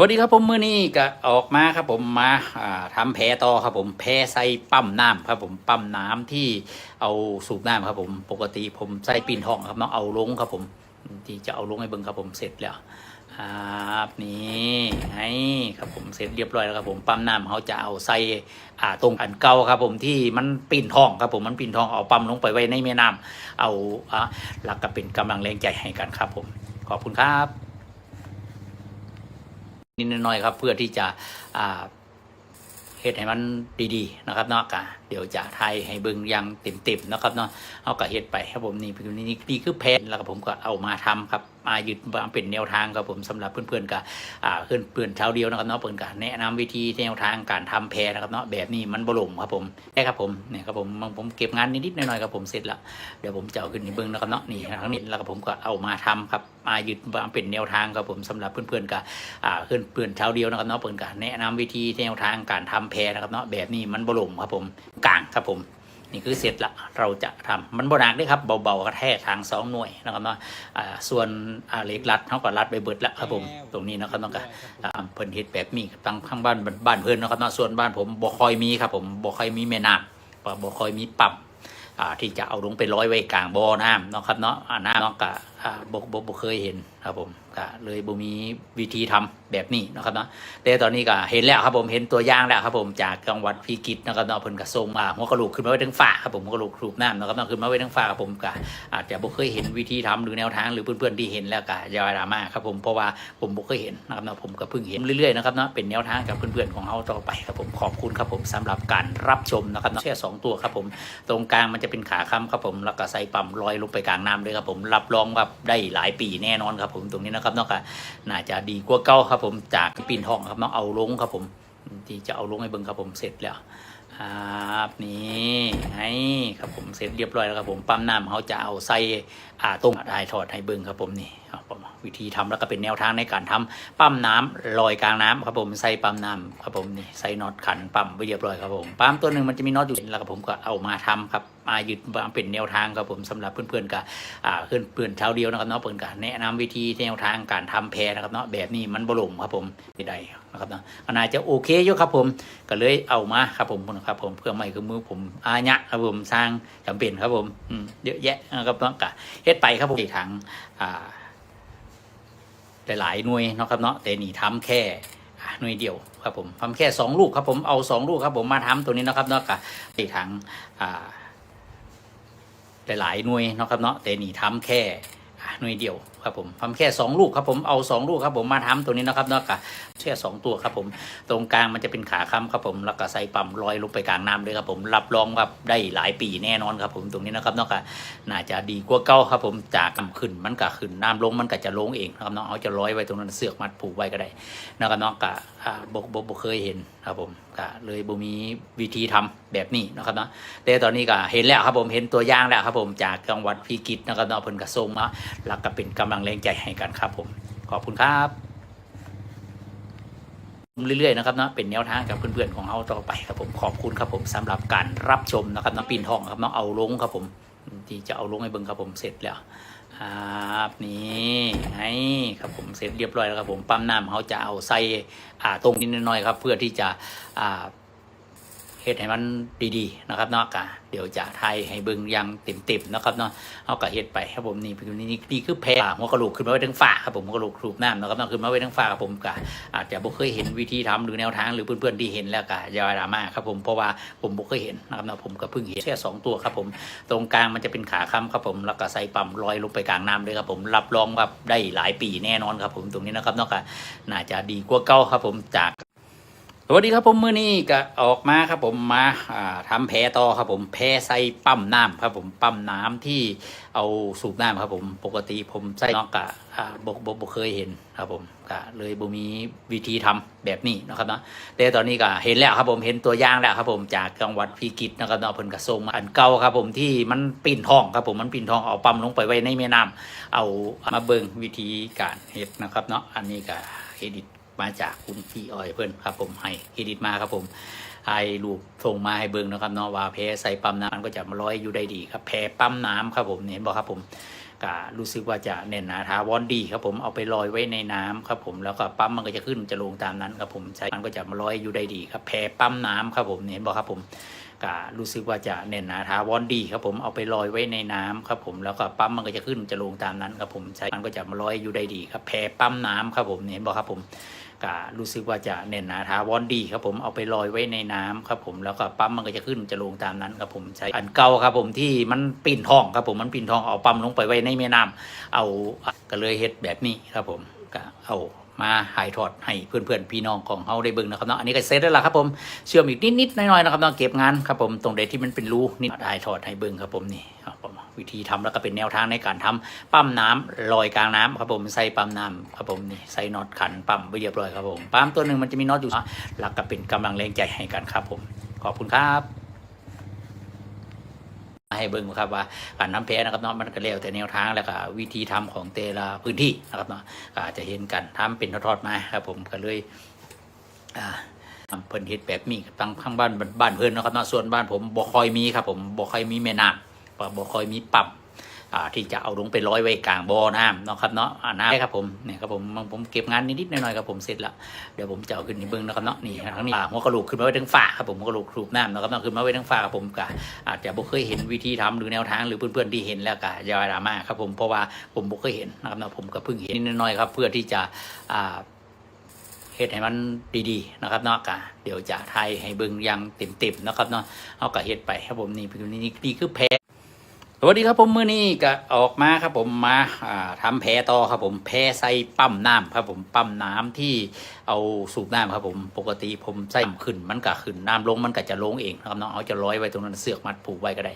วัสดีครับผมมื้อนี้ก็ออกมาครับผมมาอ่าทำแพต่อครับผมแพใส่ปั๊มน้ำครับผมปั๊มน้ำที่เอาสูบน้ำครับผม ปกติผมใส่ปีนห้องครับเนาะเอาลงครับผมที่จะเอาลงให้เบิ่งครับผมเสร็จแล้วครับนี่ให้ครับผมเสร็จเรียบร้อยแล้วครับผมปั๊มน้ำเขาจะเอาใส่อ่าตรงอันเก่าครับผมที่มันปีนทองครับผมมันปีนทองเอาปั๊มลงไปไว้ในแม่น้ำเอาอะหลักก็เป็นกำลังแรงใจให้กันครับผมขอบคุณครับ นิดน้อยครับ เพื่อที่จะอ่าเฮ็ดให้มันดีๆนะครับเนาะกะ เดี๋ยวจะไทยให้เบิ่งย่างเต็มๆนะครับเนาะเอากะเฮ็ดไปครับผมนี่นี่นี่นี่คือแผนแล้วก็ผมก็เอามาทำครับมายึดมาเป็นแนวทางครับผมสำหรับเพื่อนๆกับอ่าเพื่อนเพื่อนๆชาวเดียวนะครับเนาะเพื่อนก็แนะนำวิธีแนวทางการทำแพรนะครับเนาะแบบนี้มันบลมครับผมได้ครับผมเนี่ยครับผมผมเก็บงานนิดๆหน่อยๆครับผมเสร็จแล้วเดี๋ยวผมจะเอาขึ้นในเบิ่งนะครับเนาะนี่ทั้งนี้แล้วก็ผมก็เอามาทำครับมายึดมาเป็นแนวทางครับผมสำหรับเพื่อนๆกับอ่าเพื่อนเพื่อนชาวเดียวนะครับเนาะเพื่อนก็แนะนำวิธีแนวทางการทำแพรนะครับเนาะแบบนี้มันบลมครับผมกลางครับผม นี่คือเสร็จละเราจะทำมันบหนักด้วยครับเบาๆกระแทกทางสองหน่วยนะครับเนาะอ่าส่วนอ่าเหล็กรัดเขาก็รัดไปเบิดแล้วครับผมตรงนี้นะครับเนาะก็อ่าเพิ่นเฮ็ดแบบนี้ตั้งข้างบ้านบ้านเพิ่นนะครับเนาะส่วนบ้านผมบ่ค่อยมีครับผมบ่ค่อยมีแม่น้ำบ่ค่อยมีปั๊มอ่าที่จะเอาลงไปร้อยไว้กลางบ่อน้ำเนาะครับเนาะอ่าน้ำเนาะก็อ่าบ่บ่บ่เคยเห็นครับผมก็เลยบ่มีวิธีทำแบบนี้นะครับเนาะแต่ตอนนี้ก็เห็นแล้วครับผมเห็นตัวอย่างแล้วครับผมจากจังหวัดพิจิตนะครับเนาะเพิ่นก็ส่งมาหัวกระโหลกขึ้นมาไว้ทั้งฝาครับผมหัวกระโหลกรูปน้ำนะครับเนาะขึ้นมาไว้ทั้งฝาครับผมก็อาจจะบ่เคยเห็นวิธีทำหรือแนวทางหรือเพื่อนๆที่เห็นแล้วก็อย่าดราม่าครับผมเพราะว่าผมบ่เคยเห็นนะครับเนาะผมก็เพิ่งเห็นเรื่อยๆนะครับเนาะเป็นแนวทางกับเพื่อนๆของเฮาต่อไปครับผมขอบคุณครับผมสำหรับการรับชมนะครับเนาะแค่สองตัวครับผมตรงกลางมันจะเป็นขาค้ำครับผมแล้วก็ใส่ปั๊มลอยลงไปกลางน้ำเลยครับผมรับรองว่าได้หลายปีแน่นอนครับผมตรงนี้นะครับเนาะก็น่าจะดีกว่าเก่าครับผมจากปีนห้องครับเนาะเอาลงครับผมที่จะเอาลงให้เบิ้งครับผมเสร็จแล้วครับนี่ให้ครับผมเสร็จเรียบร้อยแล้วครับผมปั๊มน้ำเขาจะเอาใส่อ่าตรงได้ถอดให้เบิ้งครับผมนี่วิธีทำแล้วก็เป็นแนวทางในการทำปั๊มน้ำลอยกลางน้ำครับผมใส่ปั๊มน้ำครับผมนี่ใส่น็อตขันปั๊มไว้เรียบร้อยครับผมปั๊มตัวหนึ่งมันจะมีน็อตอยู่แล้วก็ผมก็เอามาทำครับมายึดมาเป็นแนวทางครับผมสำหรับเพื่อนๆกับอ่าเพื่อนเพื่อนชาวเดียวนะครับเนาะเพื่อนก็แนะนำวิธีแนวทางการทำแพรนะครับเนาะแบบนี้มันบลมครับผมที่ใดนะครับเนาะก็น่าจะโอเคอยู่ครับผมก็เลยเอามาครับผมครับผมเพื่อไม่คือมือผมอาญะครับผมสร้างจำเป็นครับผมเยอะแยะนะครับเนาะก็เฮ็ดไปครับผมทางอ่า หลายๆหน่วยเนาะครับเนาะแต่นี่ทำแค่หน่วยเดียวครับผมทำแค่สองลูกครับผมเอาสองลูกครับผมมาทำตัวนี้นะครับเนาะก็ในทางหลายๆหน่วยเนาะครับเนาะแต่นี่ทำแค่หน่วยเดียว ครับผมทำแค่สองลูกครับผมเอาสองลูกครับผมมาทำตัวนี้นะครับเนาะกะแค่สองตัวครับผม ตรงกลางมันจะเป็นขาค้ำครับผมแล้วก็ใส่ปั๊มลอยลงไปกลางน้ำเลยครับผมรับรองว่าได้หลายปีแน่นอนครับผมตรงนี้นะครับเนาะกะน่าจะดีกว่าเก่าครับผมจากน้ำขึ้นมันก็ขึ้นน้ำลงมันก็จะลงเองนะครับเนาะเอาจะร้อยไว้ตรงนั้นเสือกมัดผูกไว้ก็ได้นะครับเนาะกะอ่าบกบกเคยเห็นครับผมกะเลยบ่มีวิธีทำแบบนี้นะครับเนาะแต่ตอนนี้ก็เห็นแล้วครับผมเห็นตัวอย่างแล้วครับผมจากจังหวัดพิจิตรนะครับเนาะเพิ่นก็ส่งมาแล้วก็เป็นกำลังแรงใจให้กันครับผม ขอบคุณครับเรื่อยๆนะครับเนาะเป็นแนวทางกับเพื่อนๆของเฮาต่อไปครับผมขอบคุณครับผมสำหรับการรับชมนะครับเนาะปีนทองครับเนาะเอาลงครับผมที่จะเอาลงให้เบิ่งครับผมเสร็จแล้วครับนี่ให้ครับผมเสร็จเรียบร้อยแล้วครับผมปั๊มน้ำเขาจะเอาใส่อ่าตรงนิดหน่อยครับ เพื่อที่จะอ่า ฮ็ดให้มันดีๆนะครับเนาะกะเดี๋ยวจะไทยให้เบิ่งย่างเต็มๆนะครับเนาะเอากะเฮ็ดไปครับผมนี่นี่นี่นี่คือแพรหัวกระโหลกขึ้นมาไว้ทั้งฝ่าครับผมหัวกระโหลกรูปน้ำนะครับเนาะขึ้นมาไว้ทั้งฝ่าครับผมกะอาจจะบ่เคยเห็นวิธีทำหรือแนวทางหรือเพื่อนๆที่เห็นแล้วกะอย่าดราม่าครับผมเพราะว่าผมบ่เคยเห็นนะครับเนาะผมก็เพิ่งเห็นแค่สองตัวครับผมตรงกลางมันจะเป็นขาค้ำครับผมแล้วก็ใส่ปั๊มลอยลงไปกลางน้ำเลยครับผมรับรองว่าได้หลายปีแน่นอนครับผมตรงนี้นะครับเนาะกะน่าจะดีกว่าเก่าครับผมจาก สวัสดีครับผมมื้อนี้ก็ออกมาครับผมมาอ่าทำแพต่อครับผมแพใส่ปั๊มน้ำครับผมปั๊มน้ำที่เอาสูบน้ำครับผมปกติผมใส่เนอกกะบกบกบเคยเห็นครับผมก็เลยบ่มีวิธีทำแบบนี้นะครับเนาะแต่ตอนนี้ก็เห็นแล้วครับผมเห็นตัวอย่างแล้วครับผมจากจังหวัดพิจิตนะครับเนาะเพิ่นก็ส่งมาอันเก่าครับผมที่มันปีนทองครับผมมันปีนทองเอาปั๊มลงไปไว้ในแม่น้ำเอามาเบิ่งวิธีการเฮ็ดนะครับเนาะอันนี้ก็เฮ็ด มาจากคุณพี่อ้อยเพื่อนครับผมให้เครดิตมาครับผมให้รูปส่งมาให้เบิ่งนะครับเนาะว่าแพ้ใส่ปั๊มน้ำมันก็จะมาลอยอยู่ได้ดีครับแพ้ปั๊มน้ำครับผมเนี่ยเห็นบอกครับผมก็รู้สึกว่าจะแน่นหนาทาวอนดีครับผมเอาไปลอยไว้ในน้ำครับผมแล้วก็ปั๊มมันก็จะขึ้นจะลงตามนั้นครับผมใช้มันก็จะมาลอยอยู่ได้ดีครับแพ้ปั๊มน้ำครับผมเนี่ยเห็นบอกครับผมก็รู้สึกว่าจะแน่นหนาทาวอนดีครับผมเอาไปลอยไว้ในน้ำครับผมแล้วก็ปั๊มมันก็จะขึ้นจะลงตามนั้นครับผมใช้มันก็จะมาลอยอยู่ได้ดีครับแพปั๊มน้ำครับผมเห็นบอกครับผม ก็รู้สึกว่าจะแน่นหนาทาวอนดีครับผมเอาไปลอยไว้ในน้ำครับผมแล้วก็ปั๊มมันก็จะขึ้นจะลงตามนั้นครับผมใช้อันเก่าครับผมที่มันปิ่นทองครับผมมันปิ่นทองเอาปั๊มลงไปไว้ในแม่น้ำเอาก็เลยเฮ็ดแบบนี้ครับผมก็เอามาหายทอดให้เพื่อนๆพี่น้องของเฮาได้เบิ่งนะครับเนาะอันนี้ก็เสร็จแล้วล่ะครับผมเชื่อมอีกนิดๆหน่อยๆนะครับต้องเก็บงานครับผมตรงใดที่มันเป็นรูนี่ได้ถอดให้เบิ่งครับผมนี่ครับผม วิธีทำแล้วก็เป็นแนวทางในการทำปั๊มน้ำลอยกลางน้ำครับผมใส่ปั๊มน้ำครับผมนี่ใส่น็อตขันปั๊มไปเรียบร้อยครับผมปั๊มตัวหนึ่งมันจะมีน็อตอยู่แล้วก็เป็นกำลังแรงใจให้กันครับผมขอบคุณครับให้เบิ่งครับว่าการทำแพ้นะครับเนาะมันก็แล้วแต่แนวทางแล้วก็วิธีทำของแต่ละพื้นที่นะครับเนาะก็อาจจะเห็นกันทำเป็นทอดๆมาครับผมก็เลยอ่าเพิ่นเฮ็ดแบบนี้ตั้งข้างบ้านบ้านเพิ่นนะครับเนาะส่วนบ้านผมบ่ค่อยมีครับผมบ่ค่อยมีแม่น้ำ บ่คอยมีปั๊มอ่าที่จะเอาลงไปร้อยไว้กลางบ่อน้ำเนาะครับเนาะอ่าน้ำครับผมเนี่ยครับผมผมเก็บงานนิดๆหน่อยๆครับผมเสร็จแล้วเดี๋ยวผมจะเอาขึ้นนี่เบิ่งนะครับเนาะนี่ทั้งนี้อ่าหัวกระโหลกขึ้นมาไว้ทั้งฝ่าครับผมหัวกระโหลกครูปน้ำเนาะครับเนาะขึ้นมาไว้ทั้งฝ่าครับผมก็อาจจะบ่เคยเห็นวิธีทำหรือแนวทางหรือเพื่อนๆที่เห็นแล้วก็อย่าดราม่าครับผมเพราะว่าผมบ่เคยเห็นนะครับเนาะผมก็เพิ่งเห็นนิดหน่อยครับเพื่อที่จะอ่าเฮ็ดให้มันดีๆนะครับเนาะกะเดี๋ยวจะไทยให้เบิ่งยังเต็มๆนะครับเนาะเอากะเฮ็ดไปครับผมนี่นี่นี่คือแพ สวัสดีครับผมมื้อนี้ก็ออกมาครับผมมาทำทำแพต่อครับผมแพใส่ปั๊มน้ำครับผมปั๊มน้ำที่เอาสูบน้ำครับผมปกติผมใส่ขึ้นมันก็ขึ้นน้ำลงมันก็จะลงเองนะครับเนาะเอาจะร้อยไว้ตรงนั้นเสือกมัดผูกไว้ก็ได้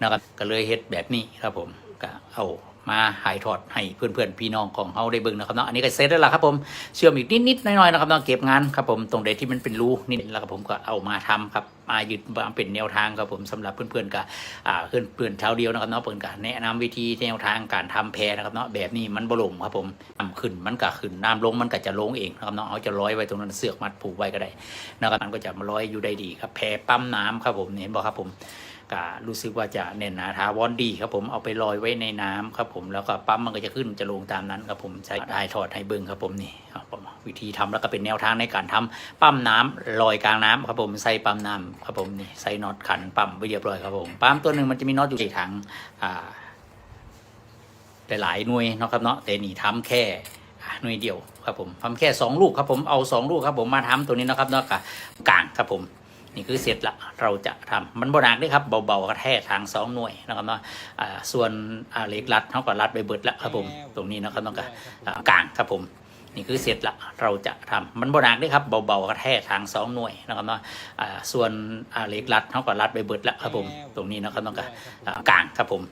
นะครับก็เลยเฮ็ดแบบนี้ครับผมก็เอา มาหายทอดให้เพื่อนๆพี่น้องของเฮาได้เบิ่งนะครับเนาะอันนี้ก็เสร็จแล้วล่ะครับผมเชื่อมอีกนิดๆน่อยๆนะครับต้องเก็บงานครับผมตรงใดที่มันเป็นรูนี่แล้วก็ผมก็เอามาทำครับมายึดมาเป็นแนวทางครับผมสำหรับเพื่อนๆกับอ่าเพื่อนเพื่อนๆชาวเดียวนะครับเนาะเพื่อนกันแนะนำวิธีแนวทางการทำแพรนะครับเนาะแบบนี้มันบลมครับผมน้ำขึ้นมันก็ขึ้นน้ำลงมันก็จะลงเองนะครับเนาะเอาจะร้อยไว้ตรงนั้นเสือกมัดผูกไว้ก็ได้นะครับมันก็จะมาร้อยอยู่ได้ดีครับแพรปั๊มน้ำครับผมเห็นบอกครับผม ก็รู้สึกว่าจะแน่นหนาทาวอนดีครับผมเอาไปลอยไว้ในน้ำครับผมแล้วก็ปั๊มมันก็จะขึ้นจะลงตามนั้นครับผมใช้ได้ถอดให้เบิ่งครับผมนี่ครับผมวิธีทำแล้วก็เป็นแนวทางในการทำปั๊มน้ำลอยกลางน้ำครับผมใส่ปั๊มน้ำครับผมนี่ใส่น็อตขันปั๊มไปเรียบร้อยครับผมปั๊มตัวหนึ่งมันจะมีน็อตอยู่ในถังอ่าหลายหน่วยเนาะครับเนาะแต่นี่ทำแค่หน่วยเดียวครับผมทำแค่สองลูกครับผมเอาสองลูกครับผมมาทำตัวนี้นะครับเนาะกับกลางครับผม นี่คือเสร็จละเราจะทำมันบหนักด้วยครับเบาๆกระแทกทางสองหน่วยนะครับเนาะอ่าส่วนอ่าเหล็กรัดเท่ากับรัดไปเบิดแล้วครับผมตรงนี้นะครับต้องการอ่ากลางครับผมนี่คือเสร็จละเราจะทำมันบหนักด้วยครับเบาๆกระแทกทางสองหน่วยนะครับเนาะอ่าส่วนอ่าเหล็กรัดเท่ากับรัดไปเบิดแล้วครับผมตรงนี้นะครับต้องการอ่ากลางครับผม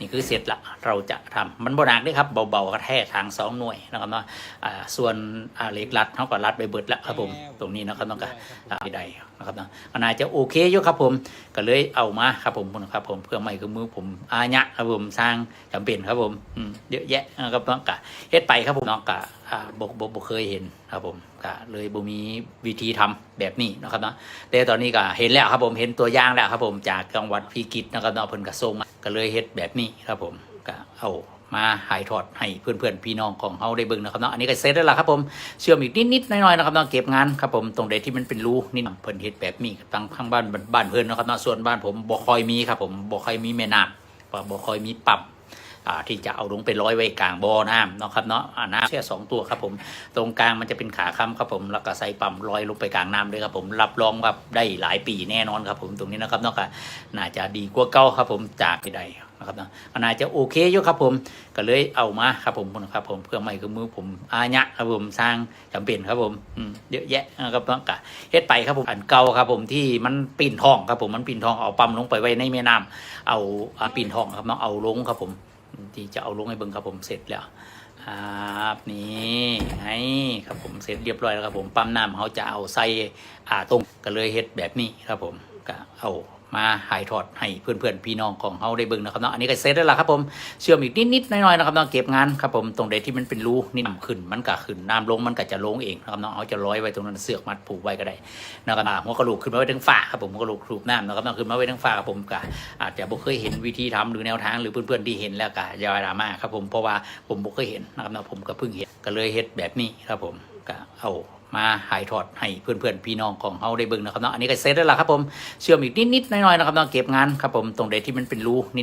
นี่คือเสร็จละเราจะทำมันบหนักด้วยครับเบาๆกระแทกทางสองหน่วยนะครับเนาะอ่าส่วนอ่าเหล็กรัดเท่ากับรัดไปเบิดแล้วครับผมตรงนี้นะครับต้องการอ่าใดนะครับนะก็น่าจะโอเคอยู่ครับผมก็เลยเอามาครับผมนะครับผมเพื่อไม่คือมือผมอาญะครับผมสร้างจำเป็นครับผมอืมเยอะแยะนะครับน้องกะเฮ็ดไปครับผมน้องกะอ่า บกบกบเคยเห็นครับผมกะเลยบ่มีวิธีทำแบบนี้นะครับเนาะแต่ตอนนี้ก็เห็นแล้วครับผมเห็นตัวอย่างแล้วครับผมจากจังหวัดพิจิตนะครับเนาะเพิ่นก็ส่งมาก็เลยเฮ็ดแบบนี้ครับผมก็เอามาหายทอดให้เพื่อนๆพี่น้องของเฮาได้เบิ่งนะครับเนาะอันนี้ก็เสร็จแล้วล่ะครับผมเชื่อมอีกนิดๆหน่อยๆนะครับเนาะเก็บงานครับผมตรงใดที่มันเป็นรูนี่เพิ่นเฮ็ดแบบนี้ตั้งข้างบ้านบ้านเพิ่นนะครับเนาะส่วนบ้านผมบ่ค่อยมีครับผมบ่ค่อยมีแม่น้ำบ่ค่อยมีปั๊ม ที่จะเอาลงไปร้อยไว้กลางบ่อน้ำเนาะครับเนาะอาน้ำแค่สองตัวครับผมตรงกลางมันจะเป็นขาค้ำครับผมแล้วก็ใส่ปั๊มลอยลงไปกลางน้ำเลยครับผมรับรองว่าได้หลายปีแน่นอนครับผมตรงนี้นะครับเนาะก็น่าจะดีกว่าเก่าครับผมจากที่ใดนะครับเนาะก็น่าจะโอเคอยู่ครับผมก็เลยเอามาครับผมนะครับผมเพื่อไม่คือมือผมอาญะครับผมสร้างจำเป็นครับผมเยอะแยะนะครับต้องกะเฮ็ดไปครับผมอันเก่าครับผมที่มันปิ่นทองครับผมมันปิ่นทองเอาปั๊มลงไปไว้ในแม่น้ำเอาอ่าปิ่นทองครับเนาะเอาลงครับผม ที่จะเอาลงให้เบิ่งครับผมเสร็จแล้วครับนี่ให้ครับผมเสร็จเรียบร้อยแล้วครับผมปั๊มน้ำเขาจะเอาใส่อ่าตรงก็เลยเฮ็ดแบบนี้ครับผมก็เอา มาถ่ายทอดให้เพื่อนๆพี่น้องของเฮาได้เบิ่งนะครับเนาะอันนี้ก็เสร็จแล้วล่ะครับผมเชื่อมอีกนิดๆน่อยๆนะครับเนาะเก็บงานครับผมตรงใดที่มันเป็นรูนี่น้ำขึ้นมันก็ขึ้นน้ำลงมันก็จะลงเองนะครับเนาะเอาจะร้อยไว้ตรงนั้นเสือกมัดผูกไว้ก็ได้นะครับอ่าหัวกระโหลกขึ้นมาไว้ทั้งฝ่าครับผมหัวกระโหลกถูกน้ำนะครับเนาะขึ้นมาไว้ทั้งฝ่าครับผมก็อาจจะบ่เคยเห็นวิธีทำหรือแนวทางหรือเพื่อนๆที่เห็นแล้วก็อย่าดราม่าครับผมเพราะว่าผมบ่เคยเห็นนะครับเนาะผมก็เพิ่งเห็นก็เลยเฮ็ดแบบนี้ครับผมก็เอา มาถ่ายทอดให้เพื่อนๆพี่น้องของเขาได้เบิ่งนะครับเนาะอันนี้ก็เซตแล้วล่ะครับผมเชื่อมอีกนิดๆหน้อยๆนะครับเนาะเก็บงานครับผมตรงใดที่มันเป็นรูนิด